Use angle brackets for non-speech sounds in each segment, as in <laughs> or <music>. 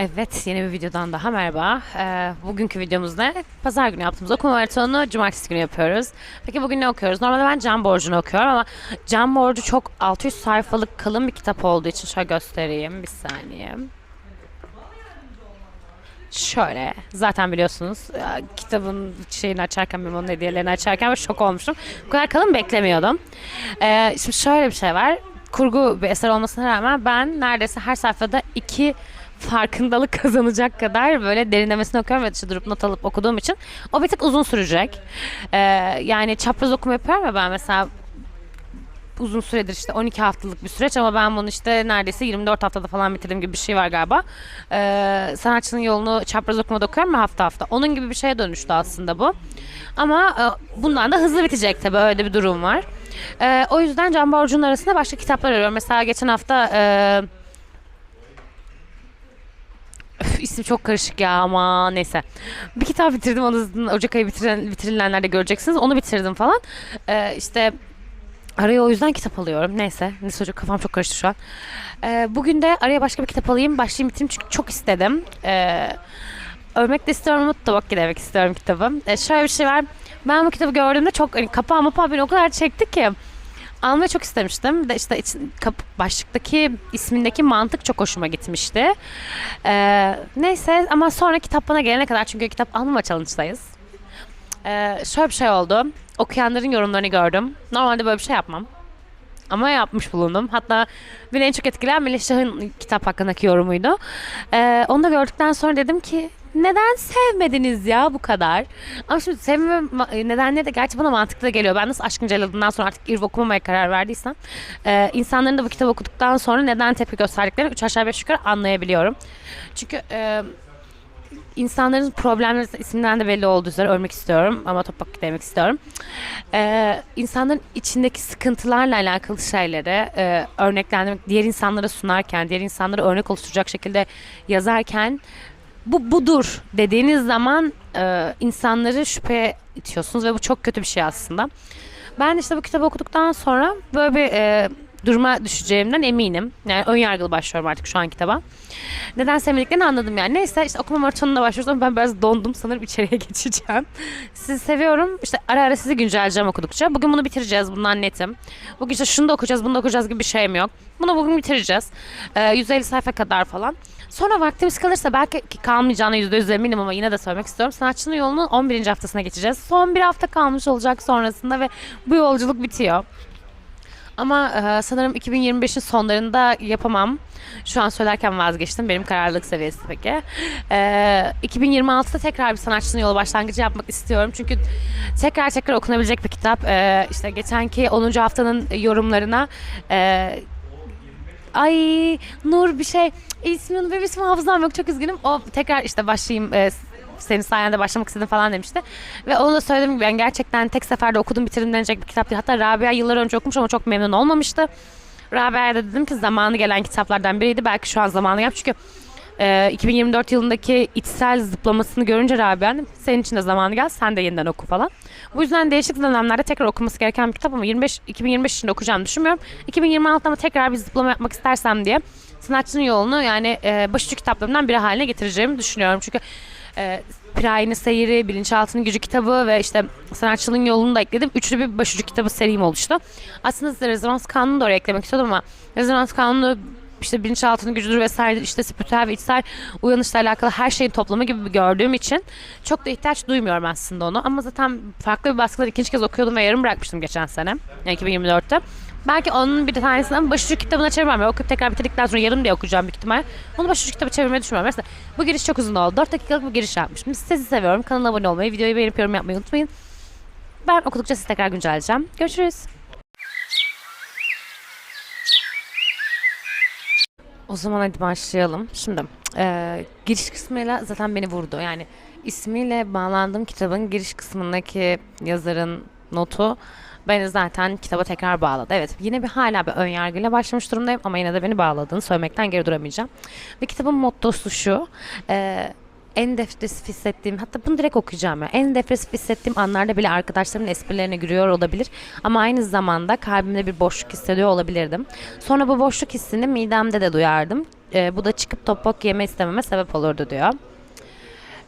Evet, yeni bir videodan daha merhaba. Ee, bugünkü videomuz ne? Pazar günü yaptığımız okuma maratonunu cumartesi günü yapıyoruz. Peki bugün ne okuyoruz? Normalde ben Can Borcu'nu okuyorum ama Can Borcu çok 600 sayfalık kalın bir kitap olduğu için şöyle göstereyim. Bir saniye. Şöyle, zaten biliyorsunuz ya, kitabın şeyini açarken, benim onun hediyelerini açarken şok olmuştum. Bu kadar kalın beklemiyordum. Ee, şimdi şöyle bir şey var. Kurgu bir eser olmasına rağmen ben neredeyse her sayfada iki farkındalık <laughs> kazanacak kadar böyle derinlemesine okuyorum ve dışı durup not alıp okuduğum için o bir tık uzun sürecek. Ee, yani çapraz okuma yapıyorum ya ben mesela uzun süredir işte 12 haftalık bir süreç ama ben bunu işte neredeyse 24 haftada falan bitirdiğim gibi bir şey var galiba. Ee, sanatçının yolunu çapraz okumada okuyorum ya hafta hafta. Onun gibi bir şeye dönüştü aslında bu. Ama e, bundan da hızlı bitecek tabii öyle bir durum var. Ee, o yüzden Can Borcu'nun arasında başka kitaplar arıyorum. Mesela geçen hafta e, Üf, isim çok karışık ya ama neyse. Bir kitap bitirdim onu Ocak ayı bitiren, bitirilenlerde göreceksiniz. Onu bitirdim falan. Ee, işte araya o yüzden kitap alıyorum. Neyse. Neyse çocuk kafam çok karıştı şu an. Ee, bugün de araya başka bir kitap alayım. Başlayayım bitireyim çünkü çok istedim. Ee, Ölmek de istiyorum ama tabak demek istiyorum kitabı. Ee, şöyle bir şey var. Ben bu kitabı gördüğümde çok hani kapağı mapağı beni o kadar çekti ki. Almayı çok istemiştim. De işte için, kap, başlıktaki ismindeki mantık çok hoşuma gitmişti. Ee, neyse ama sonra kitap gelene kadar çünkü kitap almama challenge'dayız. Ee, şöyle bir şey oldu. Okuyanların yorumlarını gördüm. Normalde böyle bir şey yapmam. Ama yapmış bulundum. Hatta beni en çok etkileyen Melih Şah'ın kitap hakkındaki yorumuydu. Ee, onu da gördükten sonra dedim ki neden sevmediniz ya bu kadar? Ama şimdi sevmeme ma- nedenleri de gerçi bana mantıklı da geliyor. Ben nasıl Aşkın Celadından sonra artık İrv okumamaya karar verdiysem e, insanların da bu kitabı okuduktan sonra neden tepki gösterdiklerini 3 aşağı 5 yukarı anlayabiliyorum. Çünkü e, insanların problemleri isimden de belli olduğu üzere ölmek istiyorum ama topak demek istiyorum. Ee, insanların içindeki sıkıntılarla alakalı şeyleri e, örneklendirmek, diğer insanlara sunarken, diğer insanlara örnek oluşturacak şekilde yazarken bu budur dediğiniz zaman e, insanları şüpheye itiyorsunuz ve bu çok kötü bir şey aslında. Ben işte bu kitabı okuduktan sonra böyle bir e, duruma düşeceğimden eminim. Yani ön yargılı başlıyorum artık şu an kitaba. Neden sevmediklerini anladım yani. Neyse işte okuma maratonuna başlıyoruz ama ben biraz dondum. Sanırım içeriye <laughs> geçeceğim. Sizi seviyorum. İşte ara ara sizi güncelleyeceğim okudukça. Bugün bunu bitireceğiz. Bundan netim. Bugün işte şunu da okuyacağız, bunu da okuyacağız gibi bir şeyim yok. Bunu bugün bitireceğiz. Ee, 150 sayfa kadar falan. Sonra vaktimiz kalırsa belki ki kalmayacağına %100 eminim ama yine de söylemek istiyorum. Sanatçının yolunun 11. haftasına geçeceğiz. Son bir hafta kalmış olacak sonrasında ve bu yolculuk bitiyor. Ama e, sanırım 2025'in sonlarında yapamam. Şu an söylerken vazgeçtim. Benim kararlılık seviyesi peki. E, 2026'da tekrar bir sanatçının yolu başlangıcı yapmak istiyorum. Çünkü tekrar tekrar okunabilecek bir kitap. E, işte geçenki 10. haftanın yorumlarına e, Ay Nur bir şey ismini benim ismi hafızam yok çok üzgünüm. O tekrar işte başlayayım e, senin sayende başlamak istedim falan demişti. Ve onu da söylediğim gibi ben gerçekten tek seferde okudum bitirdim denecek bir kitap değil. Hatta Rabia yıllar önce okumuş ama çok memnun olmamıştı. Rabia'ya da dedim ki zamanı gelen kitaplardan biriydi. Belki şu an zamanı yap çünkü e, 2024 yılındaki içsel zıplamasını görünce Rabia'nın senin için de zamanı gel sen de yeniden oku falan. Bu yüzden değişik dönemlerde tekrar okuması gereken bir kitap ama 25 2025 içinde okuyacağımı düşünmüyorum. 2026'da ama tekrar bir zıplama yapmak istersem diye sanatçının yolunu yani e, başucu kitaplarımdan biri haline getireceğimi düşünüyorum. Çünkü e, Piraye'nin Seyiri, Bilinçaltının Gücü kitabı ve işte sanatçının yolunu da ekledim. Üçlü bir başucu kitabı serim oluştu. Aslında size rezonans kanunu da oraya eklemek istiyordum ama rezonans kanunu işte bilinçaltının gücüdür vesaire işte spiritüel ve içsel uyanışla alakalı her şeyin toplamı gibi gördüğüm için çok da ihtiyaç duymuyorum aslında onu. Ama zaten farklı bir baskılar ikinci kez okuyordum ve yarım bırakmıştım geçen sene. Yani 2024'te. Belki onun bir tanesini ama başucu kitabına çevirmem. Okuyup tekrar bitirdikten sonra yarım diye okuyacağım büyük ihtimal. Onu başucu kitabı çevirmeyi düşünmüyorum. Mesela bu giriş çok uzun oldu. 4 dakikalık bir giriş yapmışım. Sizi seviyorum. Kanala abone olmayı, videoyu beğenip yorum yapmayı unutmayın. Ben okudukça sizi tekrar güncelleyeceğim. Görüşürüz. O zaman hadi başlayalım. Şimdi e, giriş kısmıyla zaten beni vurdu. Yani ismiyle bağlandığım kitabın giriş kısmındaki yazarın notu beni zaten kitaba tekrar bağladı. Evet yine bir hala bir ön yargıyla başlamış durumdayım ama yine de beni bağladığını söylemekten geri duramayacağım. Ve kitabın mottosu şu. E, en depresif hissettiğim hatta bunu direkt okuyacağım ya. En depresif hissettiğim anlarda bile arkadaşlarımın esprilerine gülüyor olabilir ama aynı zamanda kalbimde bir boşluk hissediyor olabilirdim. Sonra bu boşluk hissini midemde de duyardım. E, bu da çıkıp topok yeme istememe sebep olurdu diyor.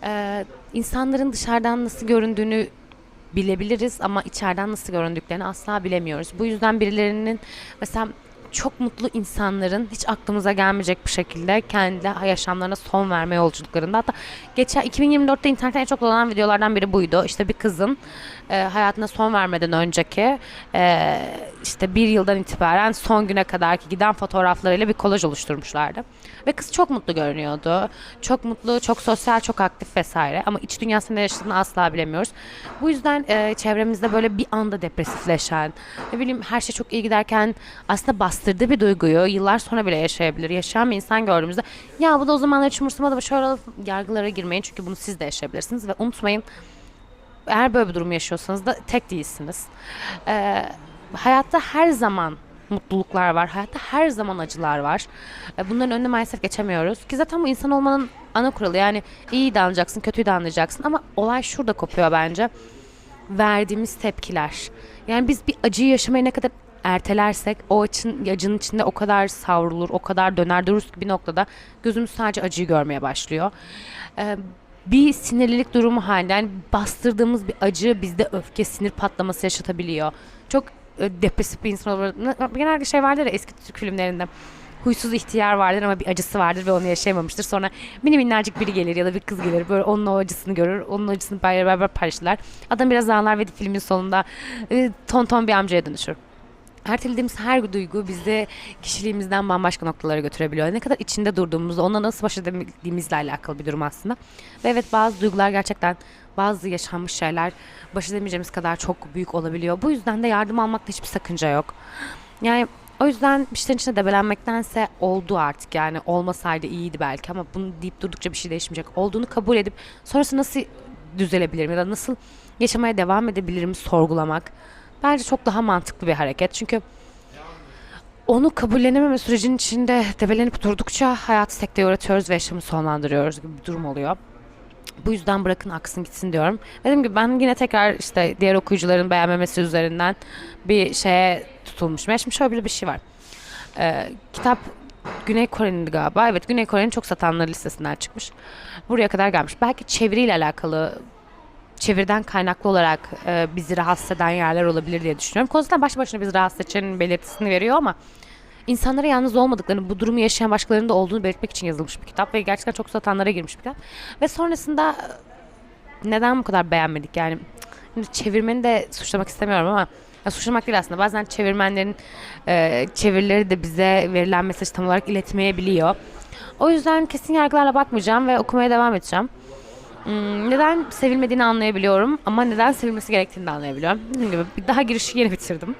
E, insanların dışarıdan nasıl göründüğünü bilebiliriz ama içeriden nasıl göründüklerini asla bilemiyoruz. Bu yüzden birilerinin mesela çok mutlu insanların hiç aklımıza gelmeyecek bir şekilde kendi yaşamlarına son verme yolculuklarında. Hatta geçen 2024'te internette en çok dolanan videolardan biri buydu. İşte bir kızın e, hayatına son vermeden önceki e, işte bir yıldan itibaren son güne kadarki giden fotoğraflarıyla bir kolaj oluşturmuşlardı. Ve kız çok mutlu görünüyordu. Çok mutlu, çok sosyal, çok aktif vesaire. Ama iç dünyasında ne yaşadığını asla bilemiyoruz. Bu yüzden e, çevremizde böyle bir anda depresifleşen, ne bileyim her şey çok iyi giderken aslında bastırdığı bir duyguyu yıllar sonra bile yaşayabilir. Yaşayan bir insan gördüğümüzde ya bu da o zamanlar hiç umursamadı şöyle yargılara girmeyin. Çünkü bunu siz de yaşayabilirsiniz. Ve unutmayın eğer böyle bir durum yaşıyorsanız da tek değilsiniz. Ee, hayatta her zaman mutluluklar var. Hayatta her zaman acılar var. Ee, bunların önüne maalesef geçemiyoruz. Ki zaten bu insan olmanın ana kuralı. Yani iyi de anlayacaksın, kötüyü de anlayacaksın. Ama olay şurada kopuyor bence. Verdiğimiz tepkiler. Yani biz bir acıyı yaşamaya ne kadar ertelersek o acın, acının içinde o kadar savrulur, o kadar döner dururuz ki bir noktada gözümüz sadece acıyı görmeye başlıyor. Ee, bir sinirlilik durumu halinde yani bastırdığımız bir acı bizde öfke, sinir patlaması yaşatabiliyor. Çok e, depresif bir insan olur. Genelde şey vardır ya eski Türk filmlerinde. Huysuz ihtiyar vardır ama bir acısı vardır ve onu yaşayamamıştır. Sonra mini minnacık biri gelir ya da bir kız gelir böyle onun o acısını görür. Onun acısını beraber paylaşırlar. Adam biraz ağlar ve filmin sonunda e, ton ton bir amcaya dönüşür ertelediğimiz her duygu bizi kişiliğimizden bambaşka noktalara götürebiliyor. Ne kadar içinde durduğumuzda onunla nasıl baş edebildiğimizle alakalı bir durum aslında. Ve evet bazı duygular gerçekten bazı yaşanmış şeyler baş edemeyeceğimiz kadar çok büyük olabiliyor. Bu yüzden de yardım almakta hiçbir sakınca yok. Yani o yüzden bir şeylerin içine debelenmektense oldu artık yani olmasaydı iyiydi belki ama bunu deyip durdukça bir şey değişmeyecek. Olduğunu kabul edip sonrası nasıl düzelebilirim ya da nasıl yaşamaya devam edebilirim sorgulamak bence çok daha mantıklı bir hareket. Çünkü onu kabullenememe sürecinin içinde debelenip durdukça hayatı sekteye uğratıyoruz ve yaşamı sonlandırıyoruz gibi bir durum oluyor. Bu yüzden bırakın aksın gitsin diyorum. Dediğim gibi ben yine tekrar işte diğer okuyucuların beğenmemesi üzerinden bir şeye tutulmuşum. Ya şimdi şöyle bir şey var. Ee, kitap Güney Kore'nin galiba. Evet Güney Kore'nin çok satanları listesinden çıkmış. Buraya kadar gelmiş. Belki çeviriyle alakalı çevirden kaynaklı olarak e, bizi rahatsız eden yerler olabilir diye düşünüyorum. Konusunda baş başına bizi rahatsız edeceğinin belirtisini veriyor ama insanlara yalnız olmadıklarını, bu durumu yaşayan başkalarının da olduğunu belirtmek için yazılmış bir kitap ve gerçekten çok satanlara girmiş bir kitap. Ve sonrasında e, neden bu kadar beğenmedik yani? Şimdi çevirmeni de suçlamak istemiyorum ama ya suçlamak değil aslında. Bazen çevirmenlerin e, çevirileri de bize verilen mesajı tam olarak iletmeyebiliyor. O yüzden kesin yargılarla bakmayacağım ve okumaya devam edeceğim. Hmm, neden sevilmediğini anlayabiliyorum ama neden sevilmesi gerektiğini de anlayabiliyorum. Dediğim gibi bir daha girişi yeni bitirdim.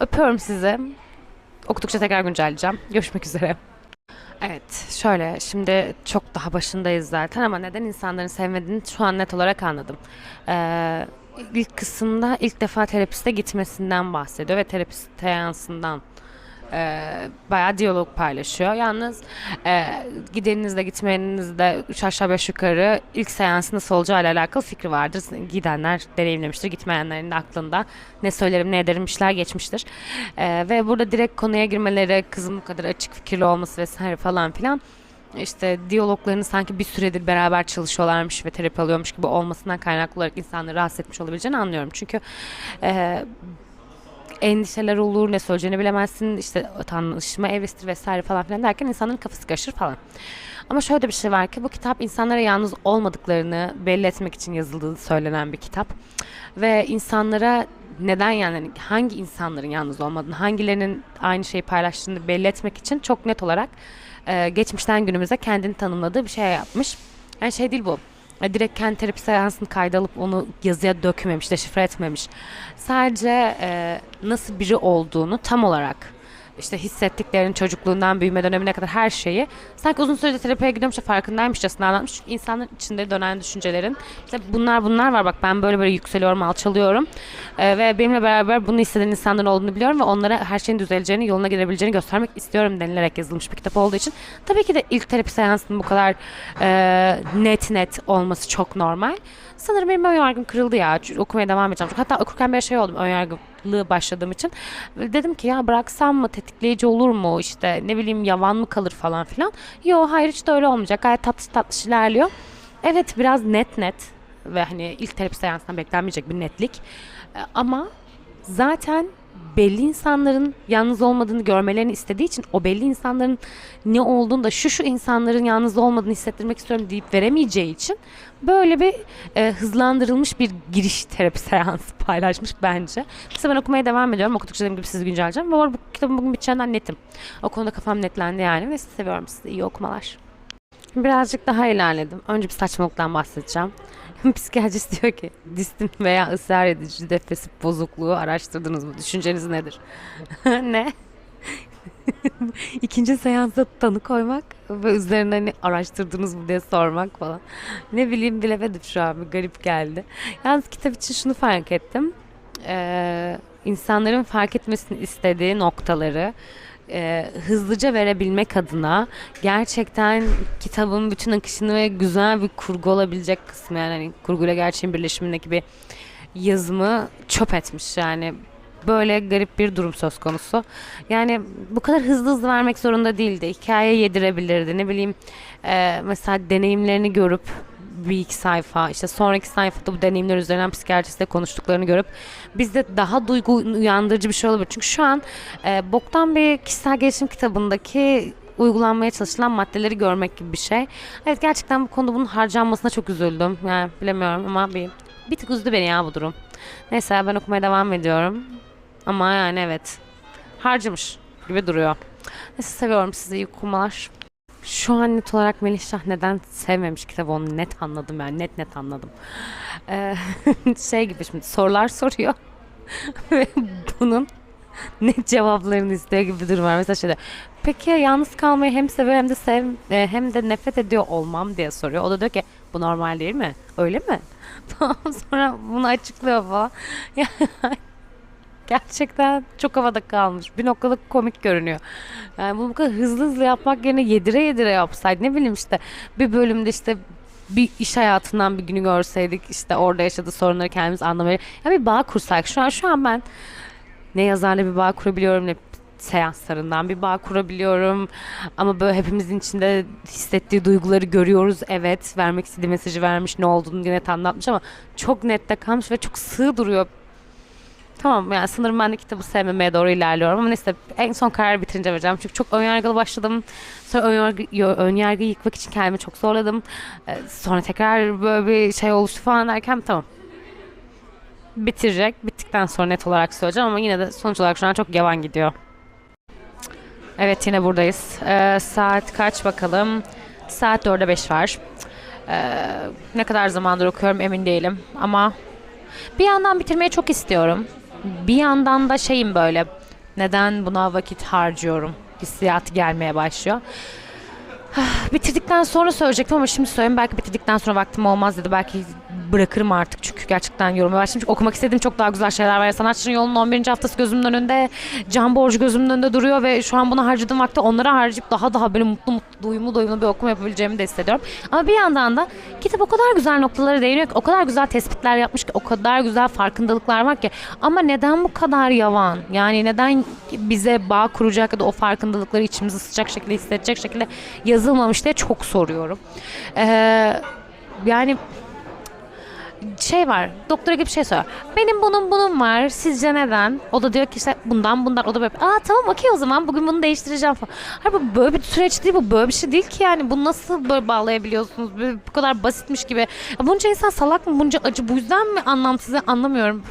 Öpüyorum sizi. Okudukça tekrar güncelleyeceğim. Görüşmek üzere. Evet şöyle şimdi çok daha başındayız zaten ama neden insanların sevmediğini şu an net olarak anladım. Ee, ilk kısımda ilk defa terapiste gitmesinden bahsediyor ve terapist seansından e, bayağı diyalog paylaşıyor. Yalnız e, gideninizde gitmeyenizde üç aşağı beş yukarı ilk seansı nasıl olacağı ile alakalı fikri vardır. Gidenler deneyimlemiştir. Gitmeyenlerin de aklında ne söylerim ne ederim işler geçmiştir. E, ve burada direkt konuya girmeleri kızım bu kadar açık fikirli olması vesaire falan filan işte diyaloglarını sanki bir süredir beraber çalışıyorlarmış ve terapi alıyormuş gibi olmasından kaynaklı olarak insanları rahatsız etmiş olabileceğini anlıyorum. Çünkü e, endişeler olur, ne söyleyeceğini bilemezsin, işte tanışma evrestir vesaire falan filan derken insanların kafası karışır falan. Ama şöyle bir şey var ki bu kitap insanlara yalnız olmadıklarını belli etmek için yazıldığı söylenen bir kitap. Ve insanlara neden yani hangi insanların yalnız olmadığını, hangilerinin aynı şeyi paylaştığını belli etmek için çok net olarak e, geçmişten günümüze kendini tanımladığı bir şey yapmış. Yani şey değil bu direkt kendi terapi seansını kayda alıp onu yazıya dökmemiş, deşifre etmemiş. Sadece e, nasıl biri olduğunu tam olarak işte hissettiklerini çocukluğundan büyüme dönemine kadar her şeyi sanki uzun süredir terapiye gidiyormuş da farkındaymışçasına anlatmış. Çünkü insanın içinde dönen düşüncelerin işte bunlar bunlar var bak ben böyle böyle yükseliyorum alçalıyorum ee, ve benimle beraber bunu hisseden insanların olduğunu biliyorum ve onlara her şeyin düzeleceğini yoluna gidebileceğini göstermek istiyorum denilerek yazılmış bir kitap olduğu için tabii ki de ilk terapi seansının bu kadar e, net net olması çok normal. Sanırım benim önyargım kırıldı ya. Okumaya devam edeceğim. Hatta okurken bir şey oldum. Önyargım meraklı başladığım için dedim ki ya bıraksam mı tetikleyici olur mu işte ne bileyim yavan mı kalır falan filan. Yo hayır hiç de öyle olmayacak gayet tatlı tatlı ilerliyor. Evet biraz net net ve hani ilk terapi seansından beklenmeyecek bir netlik E, ama zaten belli insanların yalnız olmadığını görmelerini istediği için o belli insanların ne olduğunu da şu şu insanların yalnız olmadığını hissettirmek istiyorum deyip veremeyeceği için böyle bir e, hızlandırılmış bir giriş terapi <laughs> seansı paylaşmış bence. Mesela ben okumaya devam ediyorum. Okudukça dediğim gibi sizi güncelleyeceğim. Ve bu kitabın bugün biteceğinden netim. O konuda kafam netlendi yani ve sizi seviyorum sizi. iyi okumalar. Birazcık daha ilerledim. Önce bir saçmalıktan bahsedeceğim. <laughs> Psikiyatrist diyor ki distin veya ısrar edici depresif bozukluğu araştırdınız mı? Düşünceniz nedir? <laughs> ne? <laughs> İkinci seansta tanı koymak ve üzerine hani araştırdınız mı diye sormak falan. Ne bileyim bilemedim şu an bir garip geldi. Yalnız kitap için şunu fark ettim. Ee, insanların fark etmesini istediği noktaları e, hızlıca verebilmek adına gerçekten kitabın bütün akışını ve güzel bir kurgu olabilecek kısmı yani hani kurguyla gerçeğin birleşimindeki bir yazımı çöp etmiş yani böyle garip bir durum söz konusu. Yani bu kadar hızlı hızlı vermek zorunda değildi. Hikaye yedirebilirdi. Ne bileyim e, mesela deneyimlerini görüp bir iki sayfa işte sonraki sayfada bu deneyimler üzerinden psikiyatristle konuştuklarını görüp bizde daha duygu uyandırıcı bir şey olabilir. Çünkü şu an e, boktan bir kişisel gelişim kitabındaki uygulanmaya çalışılan maddeleri görmek gibi bir şey. Evet gerçekten bu konuda bunun harcanmasına çok üzüldüm. Yani bilemiyorum ama bir, bir tık üzdü beni ya bu durum. Neyse ben okumaya devam ediyorum. Ama yani evet harcamış gibi duruyor. Neyse seviyorum sizi iyi okumalar. Şu an net olarak Melih neden sevmemiş kitabı onu net anladım yani net net anladım. Ee, <laughs> şey gibi şimdi sorular soruyor <laughs> ve bunun net cevaplarını istiyor gibi bir durum var. Mesela şöyle peki yalnız kalmayı hem seviyor hem de sev e, hem de nefret ediyor olmam diye soruyor. O da diyor ki bu normal değil mi? Öyle mi? <laughs> Sonra bunu açıklıyor falan. Gerçekten çok havada kalmış. Bir noktada komik görünüyor. Yani bunu bu kadar hızlı hızlı yapmak yerine yedire yedire yapsaydı ne bileyim işte bir bölümde işte bir iş hayatından bir günü görseydik işte orada yaşadığı sorunları kendimiz anlamaya ya bir bağ kursak şu an şu an ben ne yazarla bir bağ kurabiliyorum ne seanslarından bir bağ kurabiliyorum ama böyle hepimizin içinde hissettiği duyguları görüyoruz evet vermek istediği mesajı vermiş ne olduğunu net anlatmış ama çok nette kalmış ve çok sığ duruyor Tamam yani sanırım ben de kitabı sevmemeye doğru ilerliyorum ama neyse en son karar bitirince vereceğim. Çünkü çok önyargılı başladım. Sonra önyargı, önyargıyı yıkmak için kendimi çok zorladım. Ee, sonra tekrar böyle bir şey oluştu falan derken tamam. Bitirecek. Bittikten sonra net olarak söyleyeceğim ama yine de sonuç olarak şu an çok yavan gidiyor. Evet yine buradayız. Ee, saat kaç bakalım? Saat 4'e 5 var. Ee, ne kadar zamandır okuyorum emin değilim ama bir yandan bitirmeyi çok istiyorum. Bir yandan da şeyim böyle neden buna vakit harcıyorum hissiyatı gelmeye başlıyor. Ah, Bitirdikten sonra söyleyecektim ama şimdi söyleyeyim belki bitirdikten sonra vaktim olmaz dedi. Belki bırakırım artık çünkü gerçekten yorulmaya başladım. Çünkü okumak istediğim çok daha güzel şeyler var. Sanatçının yolunun 11. haftası gözümün önünde. Can borcu gözümün önünde duruyor ve şu an buna harcadığım vakti onlara harcayıp daha daha böyle mutlu mutlu doyumlu doyumlu bir okuma yapabileceğimi de hissediyorum. Ama bir yandan da kitap o kadar güzel noktalara değiniyor ki o kadar güzel tespitler yapmış ki o kadar güzel farkındalıklar var ki ama neden bu kadar yavan? Yani neden bize bağ kuracak ya da o farkındalıkları içimizi ısıtacak şekilde hissedecek şekilde yazılmamış diye çok soruyorum. Ee, yani şey var. Doktora gibi şey soruyor. Benim bunun bunun var. Sizce neden? O da diyor ki işte bundan bundan. O da böyle aa tamam okey o zaman bugün bunu değiştireceğim falan. Hayır bu böyle bir süreç değil bu. Böyle bir şey değil ki yani. Bunu nasıl böyle bağlayabiliyorsunuz? Böyle bu kadar basitmiş gibi. Ya bunca insan salak mı? Bunca acı bu yüzden mi anlamsız anlamıyorum.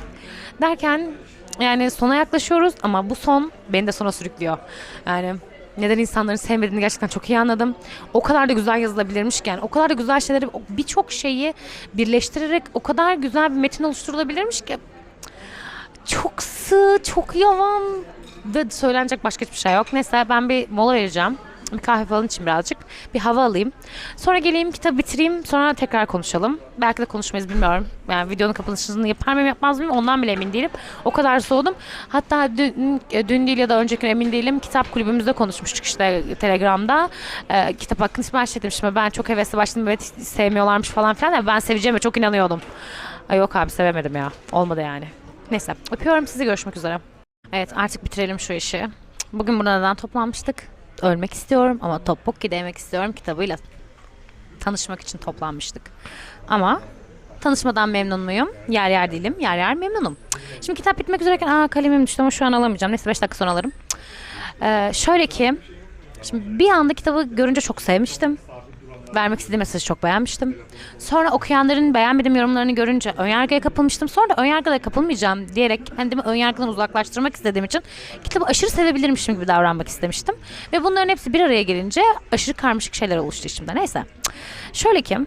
Derken yani sona yaklaşıyoruz ama bu son beni de sona sürüklüyor. Yani neden insanların sevmediğini gerçekten çok iyi anladım. O kadar da güzel yazılabilirmişken, o kadar da güzel şeyleri, birçok şeyi birleştirerek o kadar güzel bir metin oluşturulabilirmiş ki çok sığ, çok yavan ve söylenecek başka hiçbir şey yok. Neyse ben bir mola vereceğim. Bir kahve falan için birazcık. Bir hava alayım. Sonra geleyim kitabı bitireyim. Sonra tekrar konuşalım. Belki de konuşmayız bilmiyorum. Yani videonun kapanışını yapar mıyım yapmaz mıyım ondan bile emin değilim. O kadar soğudum. Hatta dün, dün değil ya da önceki gün emin değilim. Kitap kulübümüzde konuşmuştuk işte Telegram'da. Ee, kitap hakkında sipariş etmiştim. Ben çok hevesli başladım. Evet sevmiyorlarmış falan filan. ama Ben seveceğime çok inanıyordum. Ay yok abi sevemedim ya. Olmadı yani. Neyse öpüyorum sizi görüşmek üzere. Evet artık bitirelim şu işi. Bugün burada neden toplanmıştık? Ölmek istiyorum ama Topokki'de yemek istiyorum kitabıyla tanışmak için toplanmıştık. Ama tanışmadan memnun muyum? Yer yer değilim, yer yer memnunum. Şimdi kitap bitmek üzereyken aa kalemim düştü ama şu an alamayacağım. Neyse 5 dakika sonra alırım. Ee, şöyle ki şimdi bir anda kitabı görünce çok sevmiştim. Vermek istediğim mesajı çok beğenmiştim. Sonra okuyanların beğenmediğim yorumlarını görünce önyargıya kapılmıştım. Sonra da önyargıya kapılmayacağım diyerek kendimi önyargıdan uzaklaştırmak istediğim için kitabı aşırı sevebilirmişim gibi davranmak istemiştim. Ve bunların hepsi bir araya gelince aşırı karmaşık şeyler oluştu içimde. Neyse. Şöyle ki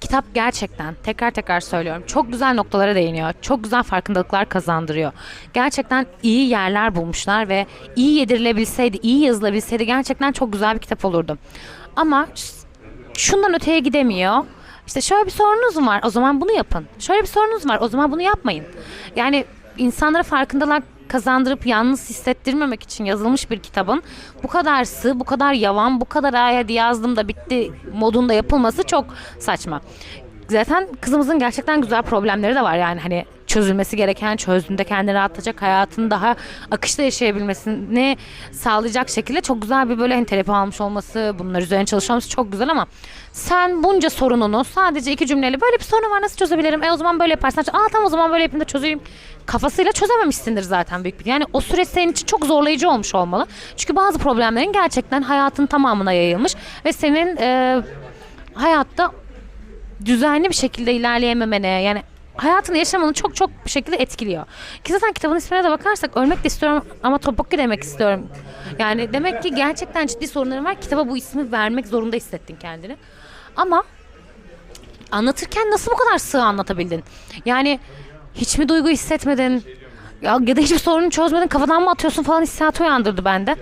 kitap gerçekten tekrar tekrar söylüyorum çok güzel noktalara değiniyor. Çok güzel farkındalıklar kazandırıyor. Gerçekten iyi yerler bulmuşlar ve iyi yedirilebilseydi, iyi yazılabilseydi gerçekten çok güzel bir kitap olurdu. Ama şundan öteye gidemiyor. İşte şöyle bir sorunuz var o zaman bunu yapın. Şöyle bir sorunuz var o zaman bunu yapmayın. Yani insanlara farkındalık kazandırıp yalnız hissettirmemek için yazılmış bir kitabın bu kadar sığ, bu kadar yavan, bu kadar ay hadi yazdım da bitti modunda yapılması çok saçma. Zaten kızımızın gerçekten güzel problemleri de var yani hani çözülmesi gereken, çözdüğünde kendini rahatlatacak, hayatını daha akışta yaşayabilmesini sağlayacak şekilde çok güzel bir böyle hani terapi almış olması, bunlar üzerine çalışıyor olması çok güzel ama sen bunca sorununu sadece iki cümleyle böyle bir sorun var nasıl çözebilirim? E o zaman böyle yaparsan, aa tamam o zaman böyle yapayım da çözeyim kafasıyla çözememişsindir zaten büyük bir. Yani o süreç senin için çok zorlayıcı olmuş olmalı. Çünkü bazı problemlerin gerçekten hayatın tamamına yayılmış ve senin e, hayatta düzenli bir şekilde ilerleyememene yani hayatını yaşamanı çok çok bir şekilde etkiliyor. Ki zaten kitabın ismine de bakarsak ölmek de istiyorum ama topuklu demek istiyorum. Yani demek ki gerçekten ciddi sorunların var. Kitaba bu ismi vermek zorunda hissettin kendini. Ama anlatırken nasıl bu kadar sığ anlatabildin? Yani hiç mi duygu hissetmedin? Ya, ya da hiçbir sorunu çözmedin kafadan mı atıyorsun falan hissiyatı uyandırdı bende.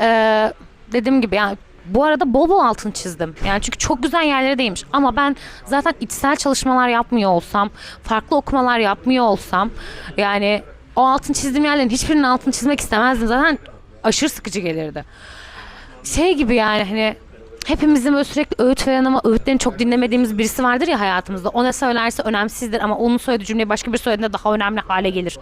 Ee, dediğim gibi yani bu arada bol bol altın çizdim. Yani çünkü çok güzel yerlere değmiş. Ama ben zaten içsel çalışmalar yapmıyor olsam, farklı okumalar yapmıyor olsam yani o altın çizdiğim yerlerin hiçbirinin altını çizmek istemezdim. Zaten aşırı sıkıcı gelirdi. Şey gibi yani hani hepimizin böyle sürekli öğüt veren ama öğütlerini çok dinlemediğimiz birisi vardır ya hayatımızda. O ne söylerse önemsizdir ama onun söylediği cümleyi başka bir söylediğinde daha önemli hale gelir.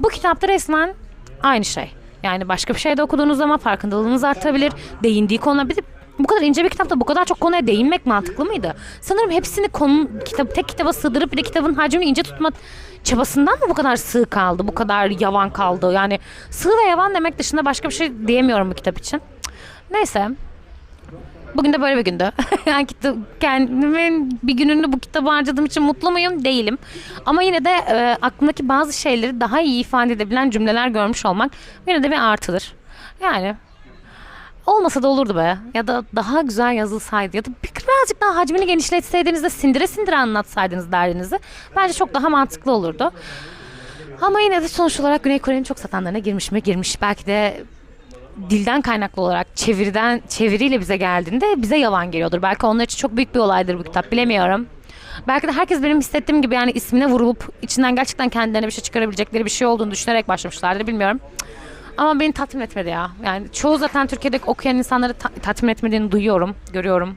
Bu kitapta resmen aynı şey. Yani başka bir şey de okuduğunuz zaman farkındalığınız artabilir. Değindiği konular bir bu kadar ince bir kitapta bu kadar çok konuya değinmek mantıklı mıydı? Sanırım hepsini konu kitap tek kitaba sığdırıp bir de kitabın hacmini ince tutma çabasından mı bu kadar sığ kaldı, bu kadar yavan kaldı? Yani sığ ve yavan demek dışında başka bir şey diyemiyorum bu kitap için. Neyse. Bugün de böyle bir gündü. <laughs> yani kitap, kendimin bir gününü bu kitabı harcadığım için mutlu muyum? Değilim. Ama yine de e, aklımdaki bazı şeyleri daha iyi ifade edebilen cümleler görmüş olmak yine de bir artıdır. Yani olmasa da olurdu be. Ya da daha güzel yazılsaydı ya da bir- birazcık daha hacmini genişletseydiniz de sindire sindire anlatsaydınız derdinizi. Bence çok daha mantıklı olurdu. Ama yine de sonuç olarak Güney Kore'nin çok satanlarına girmiş mi? Girmiş. Belki de dilden kaynaklı olarak çeviriden çeviriyle bize geldiğinde bize yalan geliyordur. Belki onlar için çok büyük bir olaydır bu kitap bilemiyorum. Belki de herkes benim hissettiğim gibi yani ismine vurulup içinden gerçekten kendilerine bir şey çıkarabilecekleri bir şey olduğunu düşünerek başlamışlardır bilmiyorum. Ama beni tatmin etmedi ya. Yani çoğu zaten Türkiye'deki okuyan insanları ta- tatmin etmediğini duyuyorum, görüyorum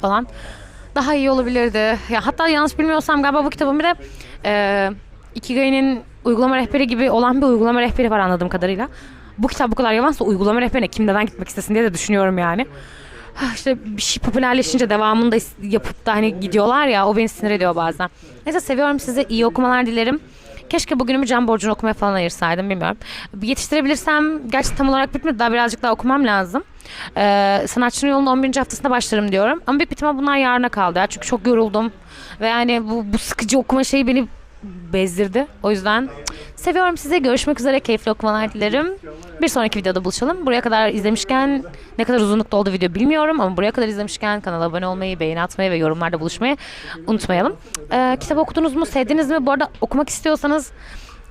falan. Daha iyi olabilirdi. Ya hatta yanlış bilmiyorsam galiba bu kitabın bir de e, Ikigai'nin uygulama rehberi gibi olan bir uygulama rehberi var anladığım kadarıyla. Bu kitap bu kadar yavansa uygulama rehberine kim neden gitmek istesin diye de düşünüyorum yani. Ha, İşte bir şey popülerleşince devamını da yapıp da hani gidiyorlar ya o beni sinir ediyor bazen. Neyse seviyorum sizi. iyi okumalar dilerim. Keşke bugünümü can borcunu okumaya falan ayırsaydım bilmiyorum. Yetiştirebilirsem gerçi tam olarak bitmedi daha birazcık daha okumam lazım. Ee, sanatçının yolunun 11. haftasında başlarım diyorum. Ama büyük ihtimal bunlar yarına kaldı ya. Çünkü çok yoruldum. Ve yani bu, bu sıkıcı okuma şeyi beni bezdirdi. O yüzden seviyorum sizi. Görüşmek üzere. Keyifli okumalar dilerim. Bir sonraki videoda buluşalım. Buraya kadar izlemişken ne kadar uzunlukta oldu video bilmiyorum ama buraya kadar izlemişken kanala abone olmayı, beğeni atmayı ve yorumlarda buluşmayı unutmayalım. Ee, kitap okudunuz mu? Sevdiniz mi? Bu arada okumak istiyorsanız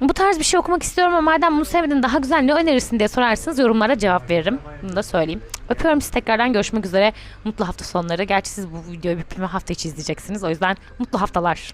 bu tarz bir şey okumak istiyorum ama madem bunu sevmedin daha güzel ne önerirsin diye sorarsınız yorumlara cevap veririm. Bunu da söyleyeyim. Öpüyorum sizi tekrardan görüşmek üzere. Mutlu hafta sonları. Gerçi siz bu videoyu bir hafta içi izleyeceksiniz. O yüzden mutlu haftalar.